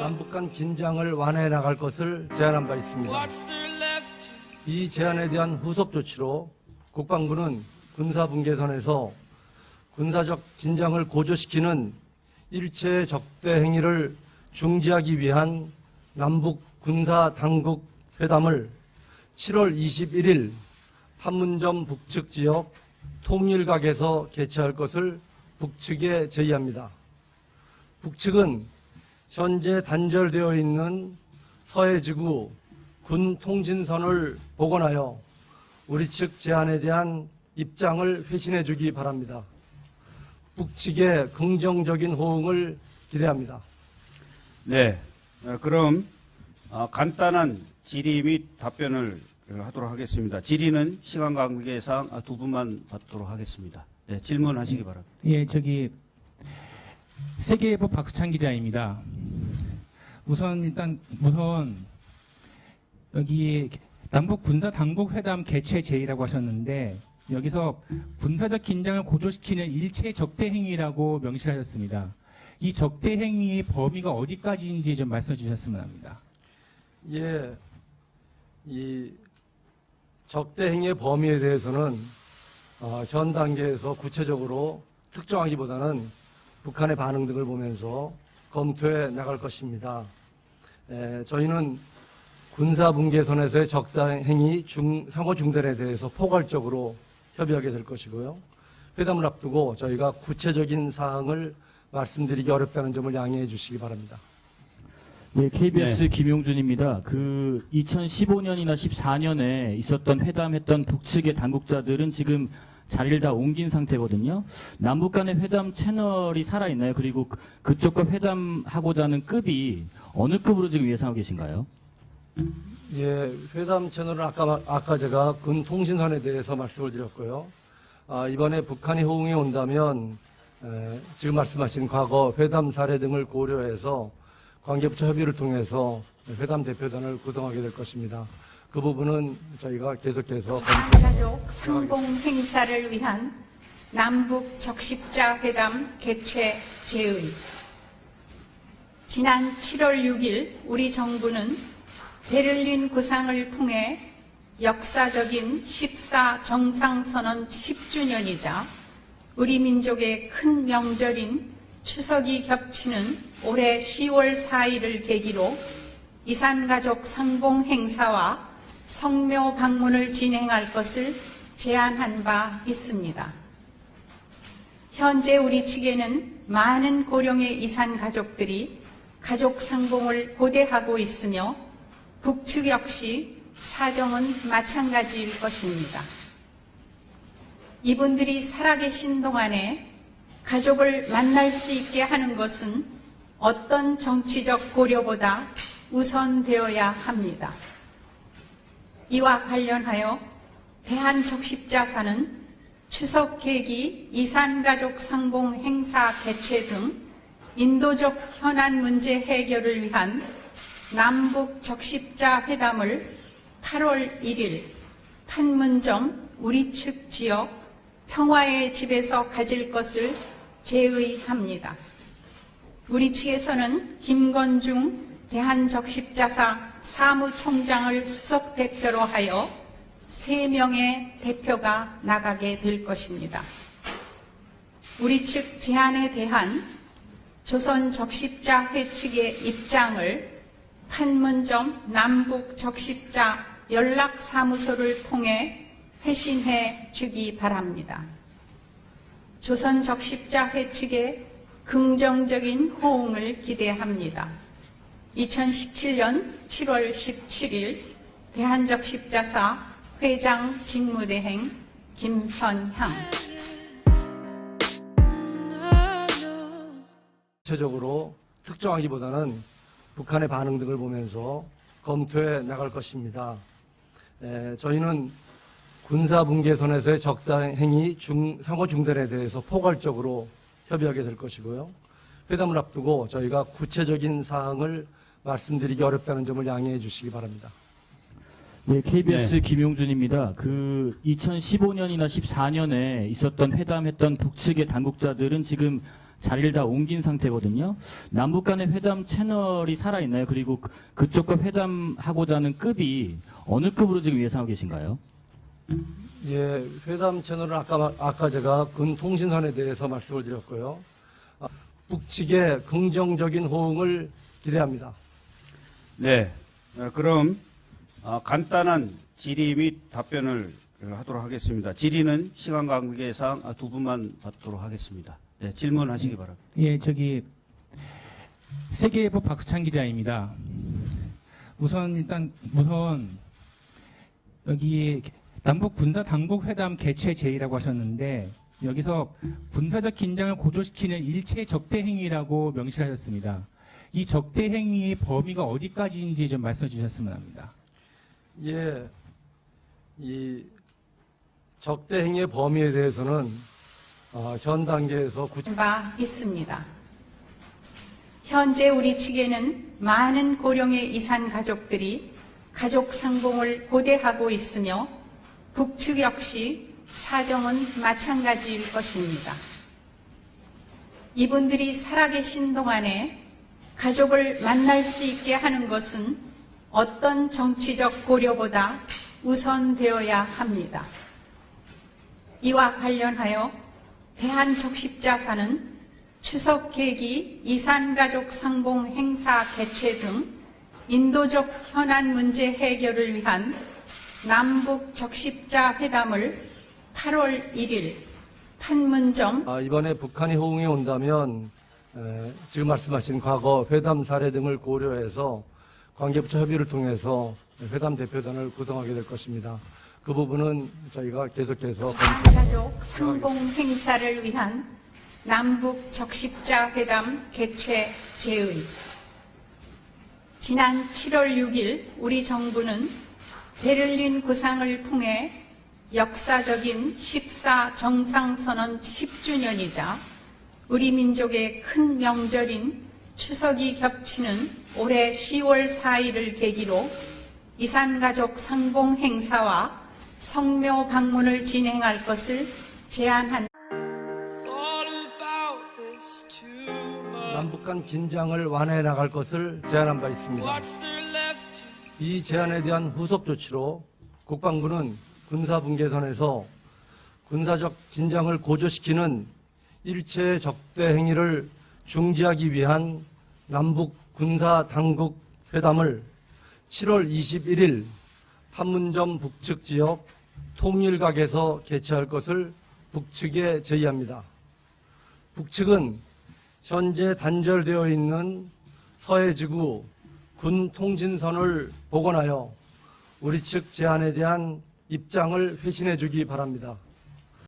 남북 간 긴장을 완화해 나갈 것을 제안한 바 있습니다. 이 제안에 대한 후속 조치로 국방부는 군사 분계선에서 군사적 긴장을 고조시키는 일체 적대 행위를 중지하기 위한 남북 군사 당국 회담을 7월 21일 판문점 북측 지역 통일각에서 개최할 것을 북측에 제의합니다. 북측은 현재 단절되어 있는 서해지구 군 통진선을 복원하여 우리 측 제안에 대한 입장을 회신해 주기 바랍니다. 북측의 긍정적인 호응을 기대합니다. 네. 어, 그럼 어, 간단한 질의 및 답변을 어, 하도록 하겠습니다. 질의는 시간 관계상 아, 두 분만 받도록 하겠습니다. 네, 질문하시기 바랍니다. 예, 저기 세계일보 박수찬 기자입니다. 우선 일단 우선 여기 남북 군사 당국 회담 개최 제의라고 하셨는데 여기서 군사적 긴장을 고조시키는 일체 적대 행위라고 명시하셨습니다. 이 적대 행위의 범위가 어디까지인지 좀 말씀해 주셨으면 합니다. 예, 이 적대 행위의 범위에 대해서는 어, 현 단계에서 구체적으로 특정하기보다는 북한의 반응 등을 보면서 검토해 나갈 것입니다. 에, 저희는 군사 분계선에서의 적대 행위 중, 상호 중단에 대해서 포괄적으로 협의하게 될 것이고요. 회담을 앞두고 저희가 구체적인 사항을 말씀드리기 어렵다는 점을 양해해 주시기 바랍니다. 네, KBS 김용준입니다. 그 2015년이나 14년에 있었던 회담했던 북측의 당국자들은 지금 자리를 다 옮긴 상태거든요. 남북 간의 회담 채널이 살아있나요? 그리고 그- 그쪽과 회담하고자 하는 급이 어느 급으로 지금 예상하고 계신가요? 예, 회담 채널은 아까, 말- 아까 제가 군 통신선에 대해서 말씀을 드렸고요. 아, 이번에 북한이 호응해 온다면, 에, 지금 말씀하신 과거 회담 사례 등을 고려해서 관계부처 협의를 통해서 회담 대표단을 구성하게 될 것입니다. 그 부분은 저희가 계속해서 검토, 가족 상봉 행사를 위한 남북 적십자 회담 개최 제의. 지난 7월 6일 우리 정부는 베를린 구상을 통해 역사적인 14 정상선언 10주년이자 우리 민족의 큰 명절인 추석이 겹치는 올해 10월 4일을 계기로 이산가족 상봉 행사와 성묘 방문을 진행할 것을 제안한 바 있습니다. 현재 우리 측에는 많은 고령의 이산 가족들이 가족 상봉을 고대하고 있으며 북측 역시 사정은 마찬가지일 것입니다. 이분들이 살아계신 동안에 가족을 만날 수 있게 하는 것은 어떤 정치적 고려보다 우선되어야 합니다. 이와 관련하여 대한적십자사는 추석 계기 이산가족 상봉 행사 개최 등 인도적 현안 문제 해결을 위한 남북 적십자 회담을 8월 1일 판문점 우리 측 지역 평화의 집에서 가질 것을 제의합니다. 우리 측에서는 김건중 대한적십자사 사무총장을 수석 대표로 하여 세 명의 대표가 나가게 될 것입니다. 우리 측 제안에 대한 조선 적십자 회 측의 입장을 판문점 남북 적십자 연락사무소를 통해 회신해 주기 바랍니다. 조선 적십자 회 측의 긍정적인 호응을 기대합니다. 2017년 7월 17일 대한적십자사 회장 직무대행 김선향 구체적으로 특정하기보다는 북한의 반응 등을 보면서 검토해 나갈 것입니다. 에, 저희는 군사 분계선에서의 적당 행위 중, 상호 중단에 대해서 포괄적으로 협의하게 될 것이고요. 회담을 앞두고 저희가 구체적인 사항을 말씀드리기 어렵다는 점을 양해해 주시기 바랍니다. 네, KBS 김용준입니다. 그 2015년이나 14년에 있었던 회담했던 북측의 당국자들은 지금 자리를 다 옮긴 상태거든요. 남북 간의 회담 채널이 살아있나요? 그리고 그- 그쪽과 회담하고자 하는 급이 어느 급으로 지금 예상하고 계신가요? 예, 회담 채널은 아까, 마- 아까 제가 군 통신선에 대해서 말씀을 드렸고요. 아, 북측의 긍정적인 호응을 기대합니다. 네. 어, 그럼 어, 간단한 질의 및 답변을 어, 하도록 하겠습니다. 질의는 시간 관계상 아, 두 분만 받도록 하겠습니다. 네, 질문하시기 바랍니다. 예, 저기 세계일보 박수찬 기자입니다. 우선 일단 우선 여기 남북 군사 당국 회담 개최 제의라고 하셨는데 여기서 군사적 긴장을 고조시키는 일체 적대 행위라고 명시하셨습니다. 이 적대 행위의 범위가 어디까지인지 좀 말씀해 주셨으면 합니다. 예, 이 적대 행위의 범위에 대해서는 어, 현 단계에서 구, 바 있습니다. 현재 우리 측에는 많은 고령의 이산 가족들이 가족 상봉을 고대하고 있으며 북측 역시 사정은 마찬가지일 것입니다. 이분들이 살아계신 동안에 가족을 만날 수 있게 하는 것은 어떤 정치적 고려보다 우선되어야 합니다. 이와 관련하여 대한적십자사는 추석 계기 이산가족 상봉 행사 개최 등 인도적 현안 문제 해결을 위한 남북 적십자 회담을 8월 1일 판문점 아, 이번에 북한이 호응해 온다면 에, 지금 말씀하신 과거 회담 사례 등을 고려해서 관계부처 협의를 통해서 회담 대표단을 구성하게 될 것입니다. 그 부분은 저희가 계속해서. 가족 상봉 행사를 위한 남북 적십자 회담 개최 제의. 지난 7월 6일 우리 정부는 베를린 구상을 통해 역사적인 14 정상선언 10주년이자 우리 민족의 큰 명절인 추석이 겹치는 올해 10월 4일을 계기로 이산가족 상봉 행사와 성묘 방문을 진행할 것을 제안한 남북 간 긴장을 완화해 나갈 것을 제안한 바 있습니다. 이 제안에 대한 후속 조치로 국방부는 군사 분계선에서 군사적 긴장을 고조시키는 일체 적대 행위를 중지하기 위한 남북 군사 당국 회담을 7월 21일 판문점 북측 지역 통일각에서 개최할 것을 북측에 제의합니다. 북측은 현재 단절되어 있는 서해지구 군 통진선을 복원하여 우리 측 제안에 대한 입장을 회신해 주기 바랍니다.